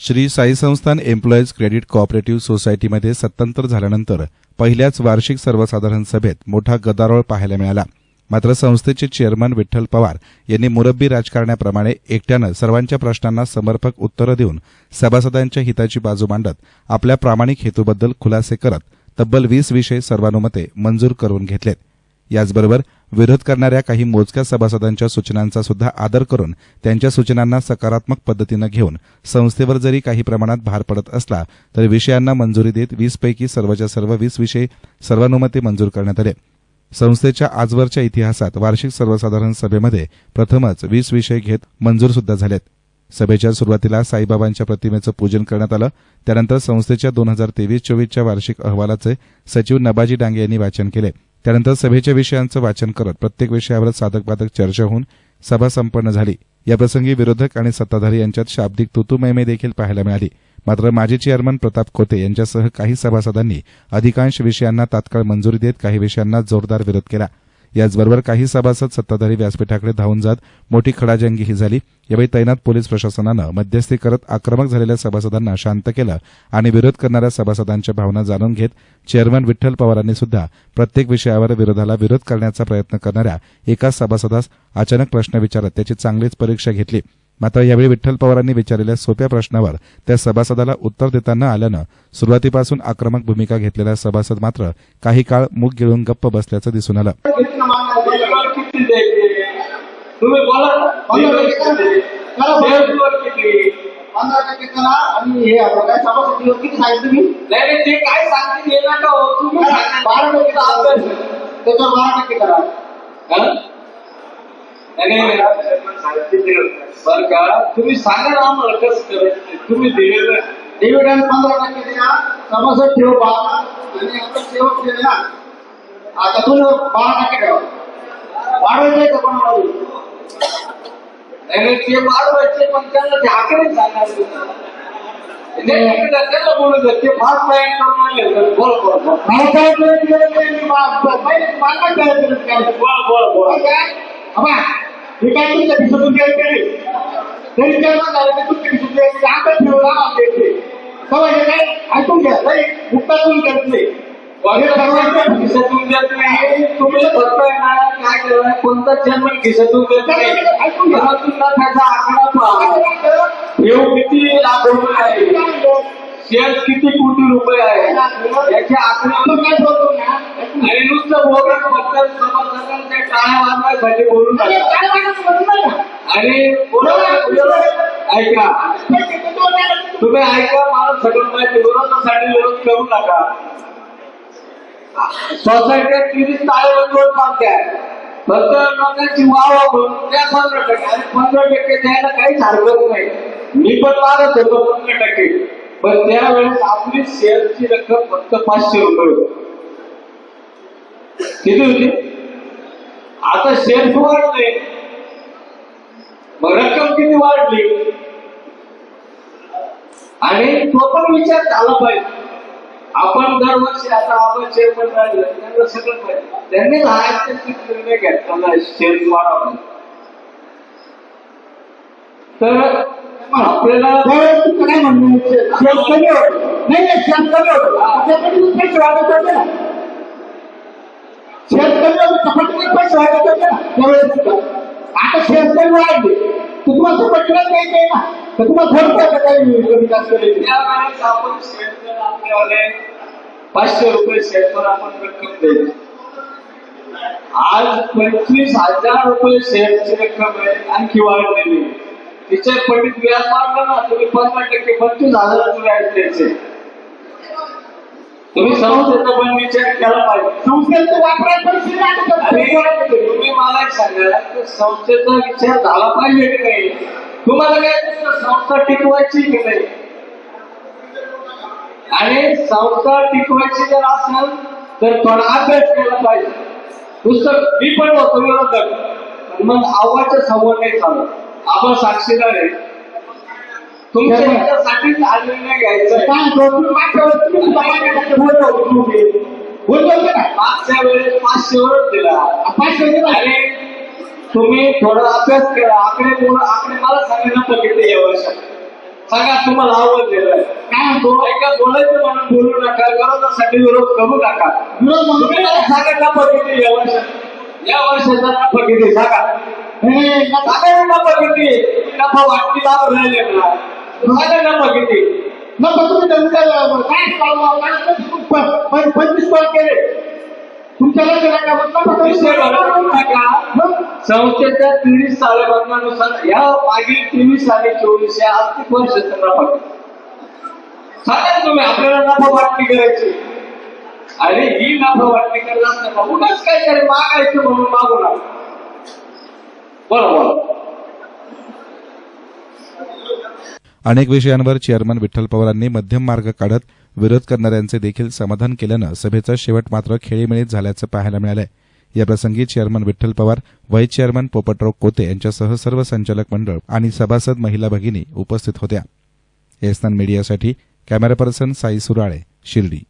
श्री साई संस्थान employees credit cooperative सोसायटीमध्ये सत्तांतर झाल्यानंतर पहिल्याच वार्षिक सर्वसाधारण सभेत मोठा गदारोळ पाहायला मिळाला. मात्र संस्थेचे चेअरमन विठ्ठल पवार यांनी मुरब्बी राजकारण्याप्रमाणे एकट्यानं सर्वांच्या प्रश्नांना समर्पक उत्तरं देऊन सभासदांच्या हिताची बाजू मांडत आपल्या प्रामाणिक हेतूबद्दल खुलासे करत तब्बल वीस विषय सर्वानुमते मंजूर करून घेतलेत. याचबरोबर विरोध करणाऱ्या काही मोजक्या सभासदांच्या सूचनांचा सुद्धा आदर करून त्यांच्या सूचनांना सकारात्मक पद्धतीनं घेऊन संस्थेवर जरी काही प्रमाणात भार पडत असला तरी विषयांना मंजुरी देत वीसपैकी सर्वच्या सर्व वीस विषय सर्वानुमते मंजूर करण्यात आले. संस्थेच्या आजवरच्या इतिहासात वार्षिक सर्वसाधारण सभेमध्ये प्रथमच वीस विषय घेत मंजूर सुद्धा झालेत. सभेच्या सुरुवातीला साईबाबांच्या प्रतिमेचं पूजन करण्यात आलं. त्यानंतर संस्थेच्या दोन हजार तेवीस चोवीसच्या वार्षिक अहवालाचे सचिव नबाजी डांगे यांनी वाचन केले. त्यानंतर सभेच्या विषयांचं वाचन करत प्रत्येक विषयावर साधक बाधक चर्चा होऊन सभा संपन्न झाली. याप्रसंगी विरोधक आणि सत्ताधारी यांच्यात शाब्दिक तुतुमयमे देखील पाहायला मिळाली. मात्र माजी चेअरमन प्रताप खोते यांच्यासह काही सभासदांनी अधिकांश विषयांना तात्काळ मंजुरी देत काही विषयांना जोरदार विरोध केला. याचबरोबर काही सभासद सत्ताधारी व्यासपीठाकडे धावून जात मोठी खडाजंगीही झाली. यावेळी तैनात पोलीस प्रशासनानं मध्यस्थी करत आक्रमक झालेल्या सभासदांना शांत केलं आणि विरोध करणाऱ्या सभासदांच्या भावना जाणून घेत चेअरमन विठ्ठल पवारांनी सुद्धा प्रत्येक विषयावर विरोधाला विरोध करण्याचा प्रयत्न करणाऱ्या एका सभासदास अचानक प्रश्न विचारत त्याची चांगलीच परीक्षा घेतली. मात्र यावेळी विठ्ठल पवारांनी विचारलेल्या सोप्या प्रश्नावर त्या सभासदाला उत्तर देताना आल्यानं सुरुवातीपासून आक्रमक भूमिका घेतलेला सभासद मात्र काही काळ मूग गिळून गप्प बसल्याचं दिसून आलं. किती काय सभासद किती सांगितलं मी नाही. बारा का? तुम्ही सांगा ना आम्हाला कसं करायचं. तुम्ही दिलेलं डिव्हिडंड पंधरा टक्के द्या. सभासद ठेव बारा आणि आपण शेवट ठेव ना. आता तुम्ही बारा टक्के ठेवा. वाढवायचं का नाही, ते वाढवायचे पण त्यांना ते आकडे सांगा नाही, नाही, त्याला बोलू द्या. ते फार करून आले. बोला बोला बोला. नाही काय. बोला बोला बोला. काय? हे काय तुमच्या द्यायचं नाही. तरी काय म्हणणार ते तुमच्या खिशातून द्यायचं. आमचं ठेवलं. सवय आहे काय? ऐकून घ्या. नाही, मुक्तातून करत नाही. सर्वांच्या खिशातून देत नाही तुम्ही फक्त ना काय केलं कोणता चेअरमन खिशातून देत नाही ऐकून घ्या. त्याचा आकडा पहा ठेव किती लाख रुपये आहे शेअर किती कोटी रुपये आहे याचे आकडे आपण काय बोलतो मला विरोधासाठी विरोध करू नका. सोसायटीत तिरीस टाळे सांगते फक्त लोकांची वावा म्हणून त्या पंधरा टक्के. आणि पंधरा टक्के द्यायला काहीच हरकत नाही. मी पण मारत होतो पंधरा टक्के. पण त्यावेळेस आपली शेअरची रक्कम फक्त पाचशे रुपये होती. किती होती? आता शेअर वाढले मग रक्कम किती वाढली? आणि तो पण विचार झाला पाहिजे. आपण दरवर्षी आता आपण चेअरमन राहिलं त्यांना सगळं पाहिजे. त्यांनी ऐतिहासिक निर्णय घेतला शेअर वाढवला तर आपल्याला काय म्हणणं आहे? शेत कमी होतं. नाही नाही कमी होतं पैसे वाढत होते ना. कमी होतं पैसे वाढत होते ना. त्यावेळेस. आता कमी वाढले. तर तुम्हाला ना. तर का काही? करायची? त्यावेळेस आपण शेअर आपल्यावाले पाचशे रुपये शेअरवर आपण रक्कम द्यायची आज पंचवीस हजार रुपये शेअरची रक्कम आहे आणखी वाढलेली. तिच्या पटीत व्याज वाढलं ना तुम्ही पंधरा टक्के पंचवीस हजाराचं व्याज द्यायचे तुम्ही संस्थेचा पण विचार केला पाहिजे. वाढत होते. तुम्ही मला एक सांगा की संस्थेचा विचार झाला पाहिजे की नाही? तुम्हाला काय संस्था टिकवायची की नाही? आणि संस्था टिकवायची जर असेल तर थोडा अभ्यास केला पाहिजे. पुस्तक मी पण होतो विरोधक पण मग आव्हाच्या समोर नाही चालत. आपण साक्षीदार आहे. तुमच्या याच्यासाठीच हा निर्णय घ्यायचा. काय मागच्या वेळेस वेळेस पाचशेवरच दिला. पाचशे तुम्ही थोडा अभ्यास करा आकडे बोला आकडे मला सांगा ना किती या वर्षात सांगा तुम्हाला आवडलेलं आहे काय म्हणतो ऐका बोलायचं म्हणून बोलू नका विरोधासाठी विरोध करू नका विरोध म्हणून सांगा नफा किती या वर्षात या वर्षाचा नफा किती सांगा हे सांगा ना नफा किती नफा वाटती लाभ राहिले ना सांगा नफा किती नको तुम्ही पंचवीस कॉल केले तुमच्या लक्षात नका मग संस्थेच्या तेवीस सालेबंधानुसार या मागील तेवीस आणि चोवीस या आर्थिक वर्ष नफा सांगा तुम्ही आपल्याला नफा वाटणी करायची. अरे ही नफा वाटणी करणार नका उगाच काहीतरी मागायचं म्हणून मागू नका. बरोबर अनेक विषयांवर चेअरमन विठ्ठल पवारांनी मध्यम मार्ग काढत विरोध करणाऱ्यांचे देखील समाधान केल्यानं सभेचा शेवट मात्र खेळीमेळीत झाल्याचं पाहायला मिळालंय. याप्रसंगी chairman Vitthal Pawar vice chairman Popatrao Kote यांच्यासह सर्व संचालक मंडळ आणि सभासद महिला भगिनी उपस्थित होत्या. एसनान मीडियासाठी कॅमेरा पर्सन साई सुराळे शिर्डी.